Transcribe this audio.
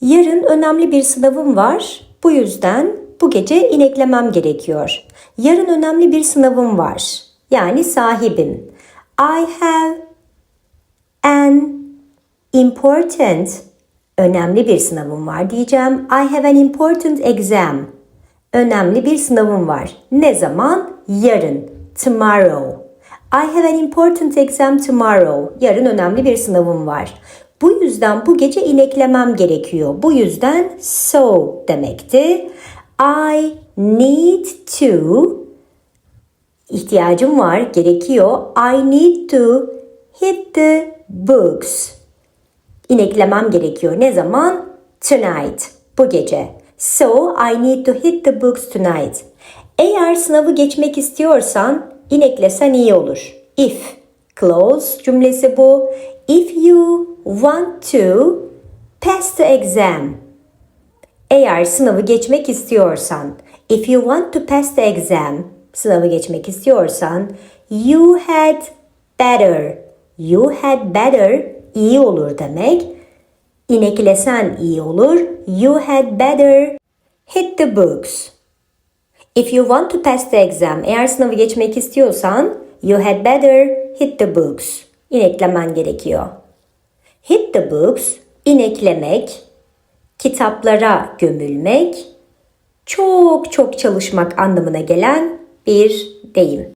Yarın önemli bir sınavım var. Bu yüzden bu gece ineklemem gerekiyor. Yarın önemli bir sınavım var. Yani sahibim. I have an important önemli bir sınavım var diyeceğim. I have an important exam. Önemli bir sınavım var. Ne zaman? Yarın. Tomorrow. I have an important exam tomorrow. Yarın önemli bir sınavım var. Bu yüzden bu gece ineklemem gerekiyor. Bu yüzden so demekti. I need to ihtiyacım var, gerekiyor. I need to hit the books. İneklemem gerekiyor. Ne zaman? Tonight. Bu gece. So I need to hit the books tonight. Eğer sınavı geçmek istiyorsan ineklesen iyi olur. If clause cümlesi bu. If you want to pass the exam. Eğer sınavı geçmek istiyorsan, if you want to pass the exam, sınavı geçmek istiyorsan, you had better, you had better iyi olur demek. İneklesen iyi olur. You had better hit the books. If you want to pass the exam, eğer sınavı geçmek istiyorsan, you had better hit the books. İneklemen gerekiyor. Hit the books, ineklemek, kitaplara gömülmek, çok çok çalışmak anlamına gelen bir deyim.